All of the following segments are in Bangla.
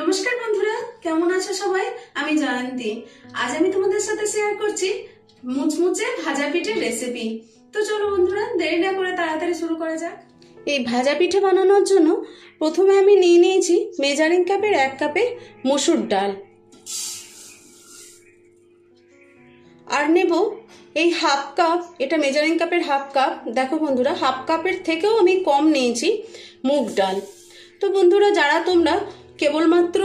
নমস্কার বন্ধুরা, কেমন আছো সবাই? আমি জয়ন্তী। আজ আমি তোমাদের সাথে শেয়ার করছি মুচমুচে ভাজা পিঠের রেসিপি তো চলো বন্ধুরা, দেরি না করে তাড়াতাড়ি শুরু করা যাক। এই ভাজা পিঠে বানানোর জন্য প্রথমে আমি নিয়ে নিয়েছি মেজারিং কাপের এক কাপে মসুর ডাল। আর নেব এই হাফ কাপ এটা মেজারিং কাপের হাফ কাপ দেখো বন্ধুরা হাফ কাপের থেকেও আমি কম নিয়েছি মুগ ডাল। তো বন্ধুরা, যারা তোমরা কেবলমাত্র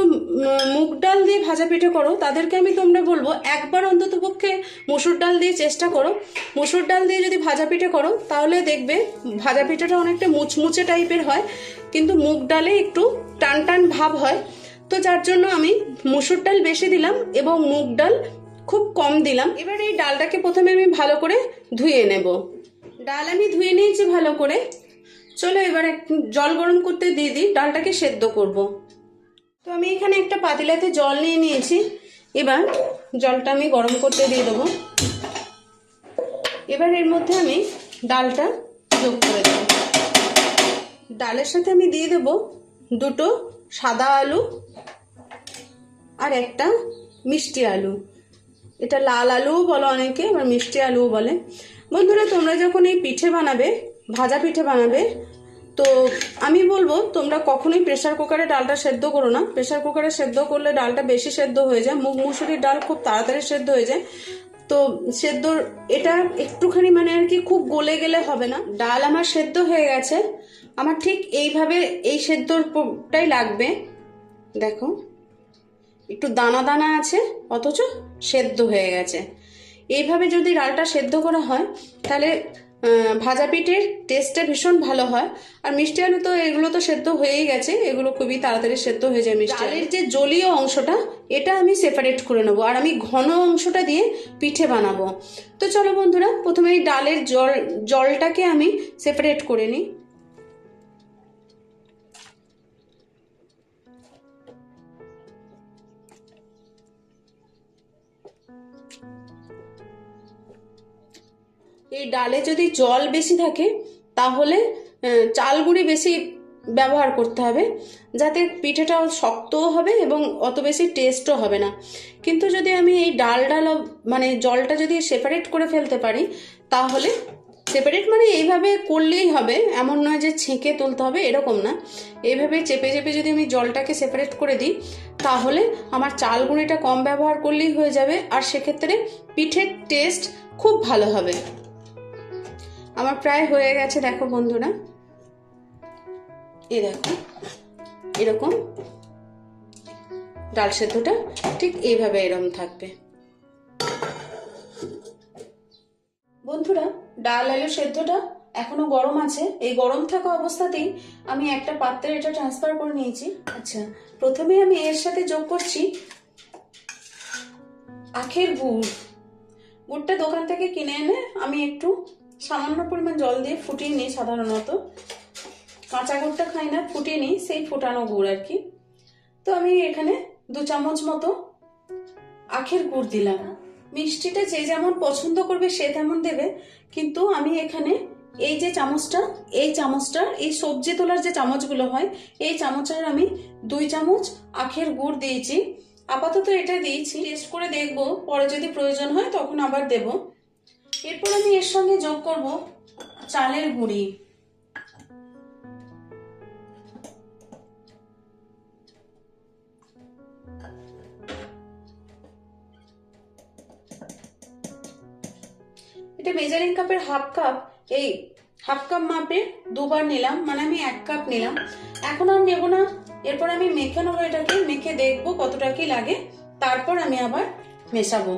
মুগ ডাল দিয়ে ভাজা পিঠে করো, তাদেরকে আমি তোমরা বলব, একবার অন্তত পক্ষে মসুর ডাল দিয়ে চেষ্টা করো। মুসুর ডাল দিয়ে যদি ভাজা পিঠে করো, তাহলে দেখবে ভাজা পিঠেটা অনেকটা মুচমুচে টাইপের হয়, কিন্তু মুগ ডালে একটু টান টান ভাব হয়। তো যার জন্য আমি মুসুর ডাল বেশি দিলাম এবং মুগ ডাল খুব কম দিলাম। এবার এই ডালটাকে প্রথমে আমি ভালো করে ধুয়ে নেব। ডাল আমি ধুয়ে নিয়েছি ভালো করে। চলো এবার জল গরম করতে দিয়ে দিই, ডালটাকে সেদ্ধ করব। তো আমি এখানে একটা পাতিলাতে জল নিয়ে নিয়েছি। এবার জলটা আমি গরম করতে দিয়ে দেবো। এবার এর মধ্যে আমি ডালটা যোগ করে দেব। ডালের সাথে আমি দিয়ে দেব দুটো সাদা আলু আর একটা মিষ্টি আলু। এটা লাল আলুও বলো অনেকে, আবার মিষ্টি আলুও বলে। বন্ধুরা, তোমরা যখন এই পিঠে বানাবে, ভাজা পিঠে বানাবে তো আমি বলব, তোমরা কখনোই প্রেসার কুকারে ডালটা সেদ্ধ করো না। প্রেসার কুকারে সেদ্ধ করলে ডালটা বেশি সেদ্ধ হয়ে যায়। মুগ মুসুরির ডাল খুব তাড়াতাড়ি সেদ্ধ হয়ে যায়। তো সেদ্ধ, এটা একটুখানি মানে আর কি খুব গলে গেলে হবে না। ডাল আমার সেদ্ধ হয়ে গেছে। আমার ঠিক এইভাবে এই সেদ্ধটাই লাগবে। দেখো, একটু দানা দানা আছে, অথচ সেদ্ধ হয়ে গেছে। এইভাবে যদি ডালটা সেদ্ধ করা হয়, তাহলে ভাজা পিঠের টেস্টটা ভীষণ ভালো হয়। আর মিষ্টি আলু তো এগুলো তো সেদ্ধ হয়েই গেছে এগুলো খুবই তাড়াতাড়ি সেদ্ধ হয়ে যায় মিষ্টি আলুর যে জলীয় অংশটা এটা আমি সেপারেট করে নেব। আর আমি ঘন অংশটা দিয়ে পিঠে বানাবো। তো চলো বন্ধুরা প্রথমে এই ডালের জল জলটাকে আমি সেপারেট করে নিই। এই ডালে যদি জল বেশি থাকে, তাহলে চাল গুঁড়ি বেশি ব্যবহার করতে হবে, যাতে পিঠেটা শক্তও হবে এবং অত বেশি টেস্টও হবে না। কিন্তু যদি আমি এই ডাল ডাল মানে জলটা যদি সেপারেট করে ফেলতে পারি, তাহলে, সেপারেট মানে এইভাবে করলেই হবে, এমন নয় যে ছেঁকে তুলতে হবে, এরকম না। এইভাবে চেপে চেপে যদি আমি জলটাকে সেপারেট করে দিই, তাহলে আমার চাল গুঁড়িটা কম ব্যবহার করলেই হয়ে যাবে, আর সেক্ষেত্রে পিঠের টেস্ট খুব ভালো হবে। আমার প্রায় হয়ে গেছে, দেখো বন্ধুরা। এই দেখো, এরকম ডাল সেদ্ধটা ঠিক এইভাবে এরকম থাকবে। বন্ধুরা, ডাল আলু সেদ্ধটা এখনও গরম আছে। এই গরম থাকা অবস্থাতেই আমি একটা পাত্রে এটা ট্রান্সফার করে নিয়েছি। আচ্ছা প্রথমে আমি এর সাথে যোগ করছি আখের গুড়। গুড়টা দোকান থেকে কিনে এনে আমি একটু সামান্য পরিমাণ জল দিয়ে ফুটিয়ে নিই সাধারণত। কাঁচা গুড়টা খাই না, ফুটিয়ে নিই সেই ফোটানো গুড় আর কি। তো আমি এখানে দু চামচ মতো আখের গুড় দিলাম। মিষ্টিটা যে যেমন পছন্দ করবে সে তেমন দেবে, কিন্তু আমি এখানে এই যে চামচটা, এই চামচটা, এই সবজি তোলার যে চামচগুলো হয়, এই চামচের আমি দুই চামচ আখের গুড় দিয়েছি। আপাতত এটা দিয়েছি, টেস্ট করে দেখব, পরে যদি প্রয়োজন হয় তখন আবার দেব। এরপর আমি এর সঙ্গে যোগ করব চালের গুঁড়ি। এটা মেজারিং কাপের হাফ কাপ এই হাফ কাপ মাপে দুবার নিলাম মানে আমি এক কাপ নিলাম। এখন আর নেব না। এরপর আমি মেখে নেব এটাকে, মেখে দেখব কতটা কি লাগে। তারপর আমি আবার মেশাবো।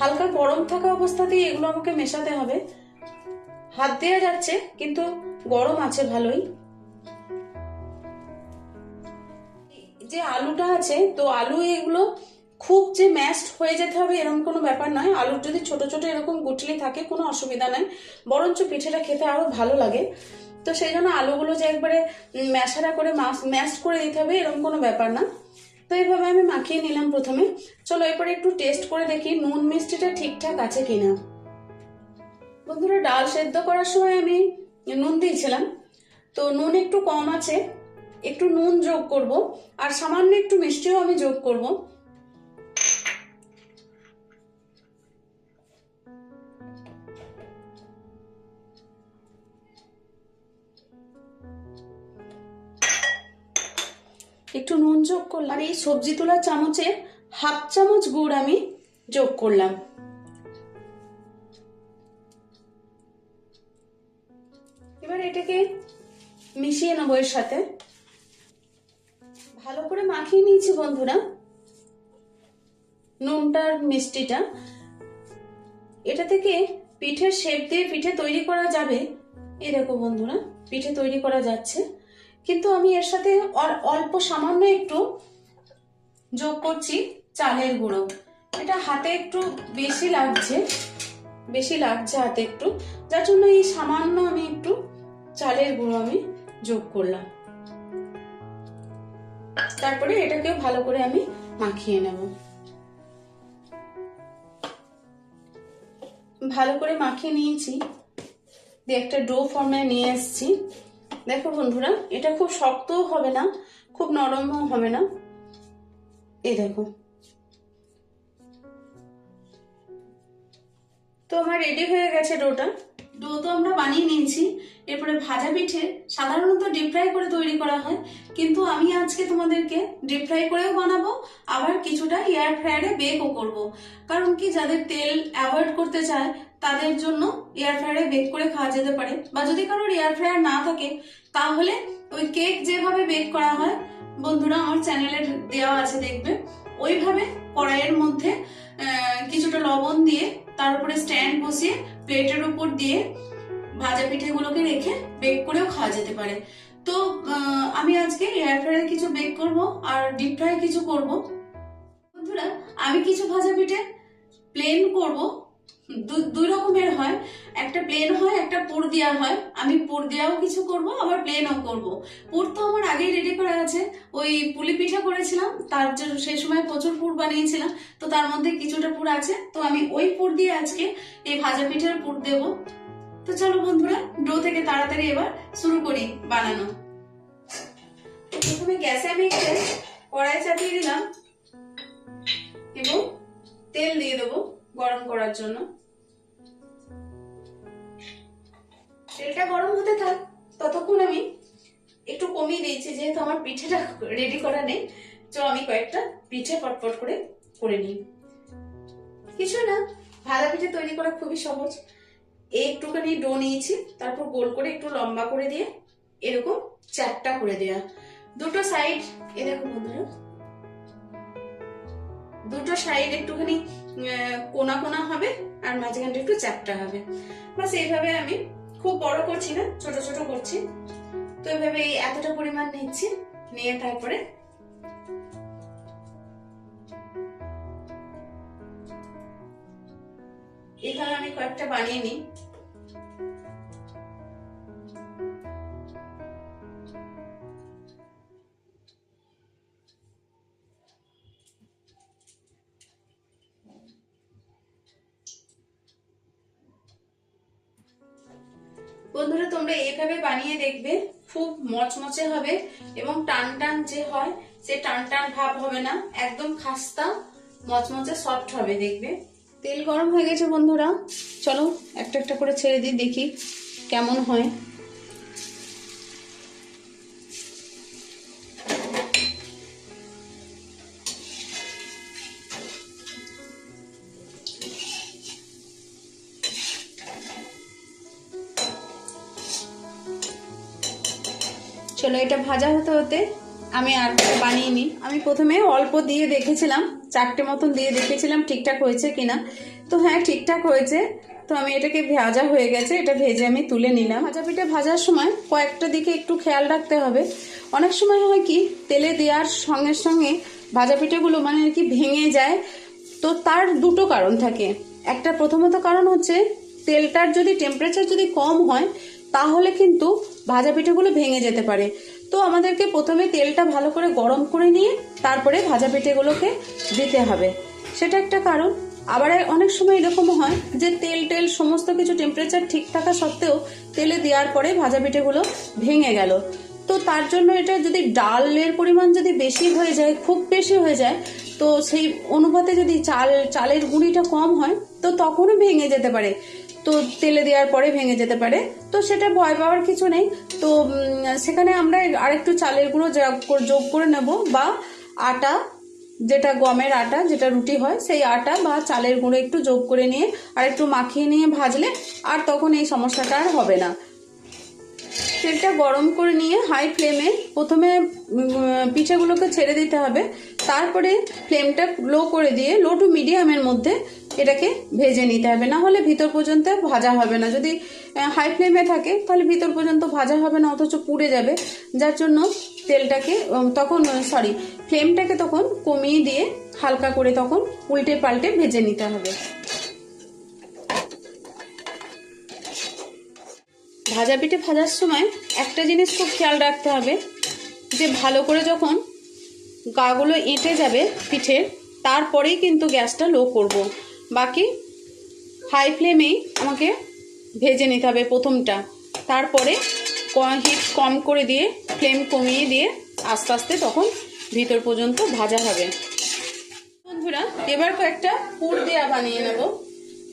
হালকা গরম থাকা অবস্থাতেই এগুলো আমাকে মেশাতে হবে। হাত দেওয়া যাচ্ছে, কিন্তু গরম আছে ভালোই। যে আলুটা আছে, তো আলু এগুলো খুব যে ম্যাশড হয়ে যেতে হবে এরকম কোনো ব্যাপার নয়। আলুর যদি ছোট ছোট এরকম গুটলি থাকে, কোনো অসুবিধা নাই। বরঞ্চ পিঠেটা খেতে আরও ভালো লাগে। তো সেই জন্য আলুগুলো যে একবারে ম্যাশারা করে ম্যাশ করে দিতে হবে, এরকম কোনো ব্যাপার না। তো এইভাবে আমি মাখিয়ে নিলাম প্রথমে। চলো এরপরে একটু টেস্ট করে দেখি নুন মিষ্টিটা ঠিকঠাক আছে কিনা। বন্ধুরা, ডাল সেদ্ধ করার সময় আমি নুন দিয়েছিলাম। তো নুন একটু কম আছে, একটু নুন যোগ করব, আর সামান্য একটু মিষ্টিও আমি যোগ করব। একটু নুন যোগ করলাম। আর এই সবজি তোলার চামচে হাফ চামচ গুড় আমি যোগ করলাম। এবার এটাকে মিশিয়ে নেব এর সাথে। ভালো করে মাখিয়ে নিয়েছি বন্ধুরা। নুনটার মিষ্টিটা। এটা থেকে পিঠের শেপ দিয়ে পিঠে তৈরি করা যাবে। এই দেখো বন্ধুরা, পিঠে তৈরি করা যাচ্ছে। কিন্তু আমি এর সাথে অল্প সামান্য একটু যোগ করছি চালের গুঁড়ো। এটা হাতে একটু বেশি লাগছে বেশি লাগছে হাতে একটু। যার জন্য এই সামান্য আমি একটু চালের গুঁড়ো আমি যোগ করলাম। তারপরে এটাকেও ভালো করে আমি মাখিয়ে নেব। ভালো করে মাখিয়ে নিয়েছি। দিয়ে একটা ডো ফর্মে নিয়ে এসেছি। দেখো বন্ধুরা, এটা খুব শক্তও হবে না, খুব নরমও হবে না। এই দেখো। তো আমার রেডি হয়ে গেছে ডোটা। ডো তো আমরা বানিয়ে নিয়েছি। এরপরে ভাজা পিঠে সাধারণত ডিপ ফ্রাই করে তৈরি করা হয়, কিন্তু আমি আজকে তোমাদেরকে ডিপ ফ্রাই করেও বানাবো, আবার কিছুটা এয়ার ফ্রায়ারে বেকও করব। কারণ কি, যাদের তেল অ্যাভয়েড করতে চায় তাদের জন্য এয়ার ফ্রায়ারে বেক করে খাওয়া যেতে পারে। বা যদি কারোর এয়ার ফ্রায়ার না থাকে, তাহলে ওই কেক যেভাবে বেক করা হয়, বন্ধুরা আমার চ্যানেলে দেওয়া আছে দেখবে। ওইভাবে কড়াইয়ের মধ্যে কিছুটা লবণ দিয়ে তার উপরে স্ট্যান্ড বসিয়ে প্লেটের উপর দিয়ে ভাজা পিঠেগুলোকে রেখে বেক করেও খাওয়া যেতে পারে। তো আমি আজকে এয়ার ফ্রায়ারে কিছু বেক করব আর ডিপ ফ্রাই কিছু করব। বন্ধুরা, আমি কিছু ভাজা পিঠে প্লেন করব। দুই রকমের হয়। একটা প্লেন হয়, একটা পুর দেওয়া হয়। আমি পুর দেওয়াও কিছু করব, আবার প্লেনও করব। পুর তো আমার আগেই রেডি করা আছে। ওই পুলি পিঠা করেছিলাম, তার জন্য সেই সময় প্রচুর পুর বানিয়েছিলাম, তো তার মধ্যে কিছুটা পুর আছে। তো আমি ওই পুর দিয়ে আজকে এই ভাজা পিঠার পুর দেব। তো চলো বন্ধুরা, ডো থেকে তাড়াতাড়ি এবার শুরু করি বানানো। প্রথমে গ্যাসে আমি কড়াই চাপিয়ে দিলাম। এবং তেল দিয়ে দেবো। গরম করার জন্য। তেলটা গরম হতে থাক, ততক্ষণ আমি একটু কমিয়ে দিয়েছি, যেহেতু আমার পিঠেটা রেডি করা নেই, তো আমি কয়েকটা পিঠে পটপট করে করে নিই। কিছু না, ভাজা পিঠে তৈরি করা খুবই সহজ। একটুখানি ডো নিয়েছি, তারপর গোল করে একটু লম্বা করে দিয়ে এরকম চারটা করে দেয়া। দুটো সাইড এ দেখো বন্ধুরা দুটো সাইড একটুখানি কোনা কোনা হবে আর মাঝখানটা একটু চ্যাপটা হবে। বাস এইভাবে আমি খুব বড় করছি না, ছোট ছোট করছি। তো এইভাবে এই এতটা পরিমাণ নিচ্ছি, নিয়ে তারপরে এখানে আমি কয়েকটা বানিয়ে নিই। দেখবে খুব মচমচে হবে এবং টান টান যে হয়, সে টান টান ভাব হবে না, একদম খাস্তা, মচমচে সফট হবে দেখবে। তেল গরম হয়ে গেছে বন্ধুরা, চলো একটা একটা করে ছেড়ে দিই, দেখি কেমন হয়। ভাজা হতে হতে আমি আর বানিয়ে নিই আমি প্রথমে অল্প দিয়ে দেখেছিলাম, চারটে মতন দিয়ে দেখেছিলাম ঠিকঠাক হয়েছে কিনা। তো হ্যাঁ ঠিকঠাক হয়েছে। তো আমি এটাকে ভাজা হয়ে গেছে, এটা ভেজে আমি তুলে নিলাম। ভাজা পিঠে ভাজার সময় কয়েকটা দিকে একটু খেয়াল রাখতে হবে। অনেক সময় হয় কি, তেলে দেওয়ার সঙ্গে সঙ্গে ভাজা পিঠেগুলো মানে আর কি ভেঙে যায়। তো তার দুটো কারণ থাকে। একটা প্রথমত কারণ হচ্ছে, তেলটার যদি টেম্পারেচার যদি কম হয়, তাহলে কিন্তু ভাজা পিঠেগুলো ভেঙে যেতে পারে। তো আমাদেরকে প্রথমে তেলটা ভালো করে গরম করে নিয়ে তারপরে ভাজা পিঠেগুলোকে দিতে হবে। সেটা একটা কারণ। আবার অনেক সময় এরকম হয় যে তেল, টেল সমস্ত কিছু টেম্পারেচার ঠিক থাকা সত্ত্বেও তেলে দেওয়ার পরে ভাজা পিঠেগুলো ভেঙে গেল। তো তার জন্য এটা যদি ডালের পরিমাণ যদি বেশি হয়ে যায়, খুব বেশি হয়ে যায়, তো সেই অনুপাতে যদি চাল, চালের গুঁড়িটা কম হয়, তো তখনও ভেঙে যেতে পারে। তো তেলে দেওয়ার পরে ভেঙে যেতে পারে। তো সেটা ভয় পাওয়ার কিছু নেই। তো সেখানে আমরা আরেকটু চালের গুঁড়ো যোগ করে- নেব বা আটা, যেটা গমের আটা, যেটা রুটি হয়, সেই আটা বা চালের গুঁড়ো একটু যোগ করে নিয়ে আর একটু মাখিয়ে নিয়ে ভাজলে আর তখন এই সমস্যাটা আর হবে না। তেলটা গরম করে নিয়ে হাই ফ্লেমে প্রথমে পিঠেগুলোকে ছেড়ে দিতে হবে। তারপরে ফ্লেমটা লো করে দিয়ে, লো টু মিডিয়ামের মধ্যে এটাকে ভেজে নিতে হবে। না হলে ভিতর পর্যন্ত ভাজা হবে না। যদি হাই ফ্লেমে থাকে, তাহলে ভিতর পর্যন্ত ভাজা হবে না, অথচ পুড়ে যাবে। যার জন্য তেলটাকে তখন সরি ফ্লেমটাকে তখন কমিয়ে দিয়ে হালকা করে তখন উল্টে পাল্টে ভেজে নিতে হবে। ভাজা পিঠে ভাজার সময় একটা জিনিস খুব খেয়াল রাখতে হবে, যে ভালো করে যখন গাগুলো এঁটে যাবে পিঠের তারপরেই কিন্তু গ্যাসটা লো করব। বাকি হাই ফ্লেমেই আমাকে ভেজে নিতে হবে প্রথমটা। তারপরে হিট কম করে দিয়ে ফ্লেম কমিয়ে দিয়ে আস্তে আস্তে তখন ভিতর পর্যন্ত ভাজা হবে। বন্ধুরা, এবার কয়েকটা পুর দেওয়া বানিয়ে নেব।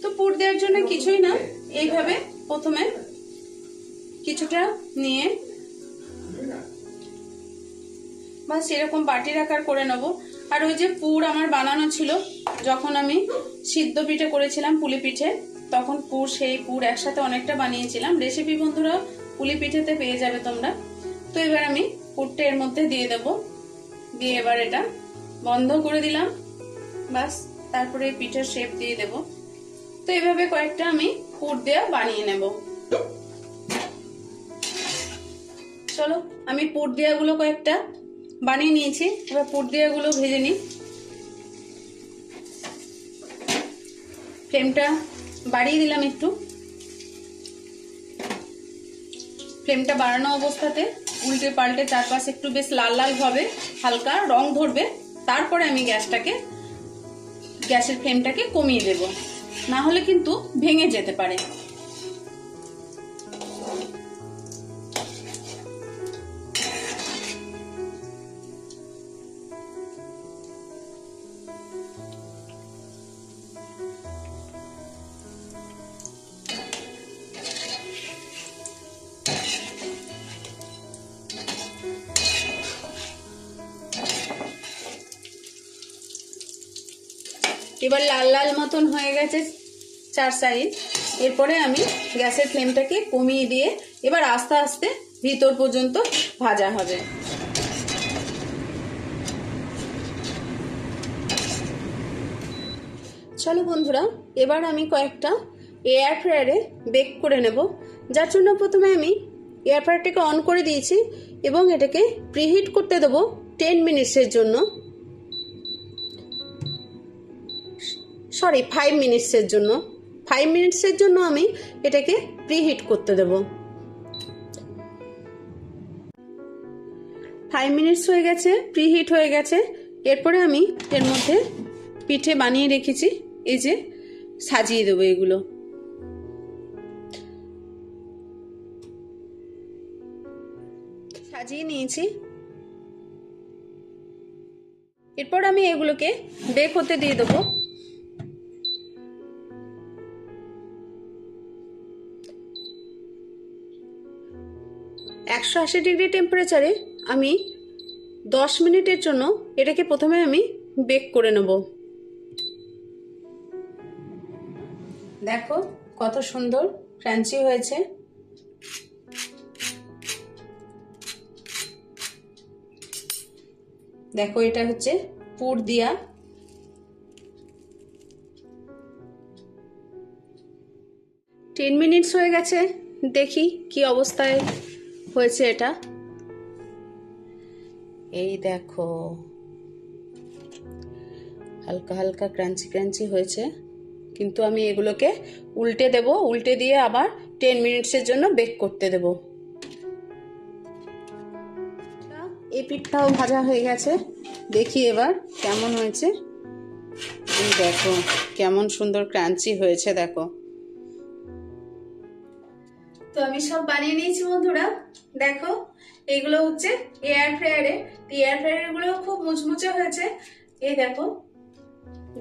তো পুর দেওয়ার জন্য কিছুই না। এইভাবে প্রথমে কিছুটা নিয়ে বা সেরকম বাটির আকার করে নেব। আর ওই যে পুর আমার বানানো ছিল যখন আমি সিদ্ধ পিঠে করেছিলাম পুলি পিঠে তখন পুর সেই পুর একসাথে অনেকটা বানিয়েছিলাম। রেসিপি বন্ধুরা পুলি পিঠেতে পেয়ে যাবে তোমরা। তো এবার আমি পুরটা এর মধ্যে দিয়ে দেব। দিয়ে এবার এটা বন্ধ করে দিলাম। বাস তারপরে পিঠের শেপ দিয়ে দেব। তো এভাবে কয়েকটা আমি পুর দেওয়া বানিয়ে নেব। চলো আমি পুর দেওয়াগুলো কয়েকটা বানিয়ে নিয়েছি। এবার পুর দেওয়াগুলো ভেজে নিই। ফ্লেমটা বাড়িয়ে দিলাম একটু। ফ্লেমটা বাড়ানো অবস্থাতে উল্টে পাল্টে চারপাশে একটু বেশ লাল লাল হবে, হালকা রং ধরবে। তারপরে আমি গ্যাসটাকে, গ্যাসের ফ্লেমটাকে কমিয়ে দেব। না হলে কিন্তু ভেঙে যেতে পারে। হয়ে গেছে চার সাইড। এরপরে আমি গ্যাসের ফ্লেমটাকে কমিয়ে দিয়ে এবার আস্তে আস্তে ভিতর পর্যন্ত ভাজা হবে। চলো বন্ধুরা, এবার আমি কয়েকটা এয়ার ফ্রায়ারে বেক করে নেব। যার জন্য প্রথমে আমি এয়ার ফ্রায়ারটাকে অন করে দিয়েছি এবং এটাকে প্রিহিট করতে দেবো টেন মিনিটসের জন্য। সরি ফাইভ মিনিটসের জন্য। ফাইভ মিনিটসের জন্য আমি এটাকে প্রিহিট করতে দেব। ফাইভ মিনিটস হয়ে গেছে প্রিহিট হয়ে গেছে। এরপরে আমি এর মধ্যে পিঠে বানিয়ে রেখেছি, এই যে সাজিয়ে দেবো এগুলো। সাজিয়ে নিয়েছি। এরপর আমি এগুলোকে বেক হতে দিয়ে দেবো। একশো আশি ডিগ্রি টেম্পারেচারে আমি দশ মিনিটের জন্য এটাকে প্রথমে আমি বেক করে নেব। দেখো কত সুন্দর ক্রাঞ্চি হয়েছে। দেখো এটা হচ্ছে পুর দিয়া। টেন মিনিটস হয়ে গেছে, দেখি কি অবস্থায়। হয়েছে এটা? এই দেখো। হালকা হালকা ক্রাঞ্চি ক্রাঞ্চি হয়েছে। কিন্তু আমি এগুলোকে উল্টে দেব। উল্টে দিয়ে আবার টেন মিনিটসের জন্য বেক করতে দেব। এই পিঠটাও ভাজা হয়ে গেছে। দেখি এবার কেমন হয়েছে। দেখো, কেমন সুন্দর ক্রাঞ্চি হয়েছে, দেখো। তো আমি সব বানিয়ে নিয়েছি বন্ধুরা। দেখো, এগুলো হচ্ছে এয়ার ফ্রায়ারে এয়ার ফ্রায়ারগুলো খুব মুচমুচে হয়েছে। এই দেখো,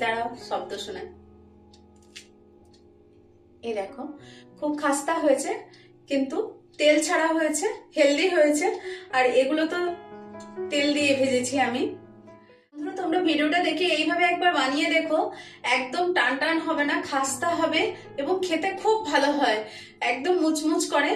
দাঁড়াও, শব্দ শোনায়। এই দেখো, খুব খাস্তা হয়েছে, কিন্তু তেল ছাড়া হয়েছে হেলদি হয়েছে। আর এগুলো তো তেল দিয়ে ভেজেছি আমি। তোমরা ভিডিওটা দেখে এইভাবে একবার বানিয়ে দেখো, একদম টান টান হবে না, খাস্তা হবে এবং খেতে খুব ভালো হয়, একদম মুচমুচ করে।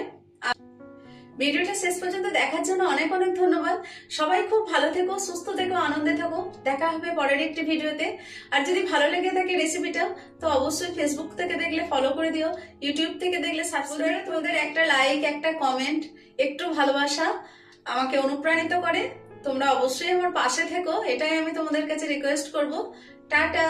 ভিডিওটা শেষ পর্যন্ত দেখার জন্য অনেক অনেক ধন্যবাদ। সবাই খুব ভালো থেকো, সুস্থ থেকো, আনন্দে থাকো। দেখা হবে পরের একটি ভিডিওতে। আর যদি ভালো লেগে থাকে রেসিপিটা তো অবশ্যই ফেসবুক থেকে দেখলে ফলো করে দিও। ইউটিউব থেকে দেখলে সাবস্ক্রাইব তোমাদের একটা লাইক একটা কমেন্ট একটু ভালোবাসা আমাকে অনুপ্রাণিত করে। তোমরা অবশ্যই আমার পাশে থেকো এটাই আমি তোমাদের কাছে রিকোয়েস্ট করব। টাটা!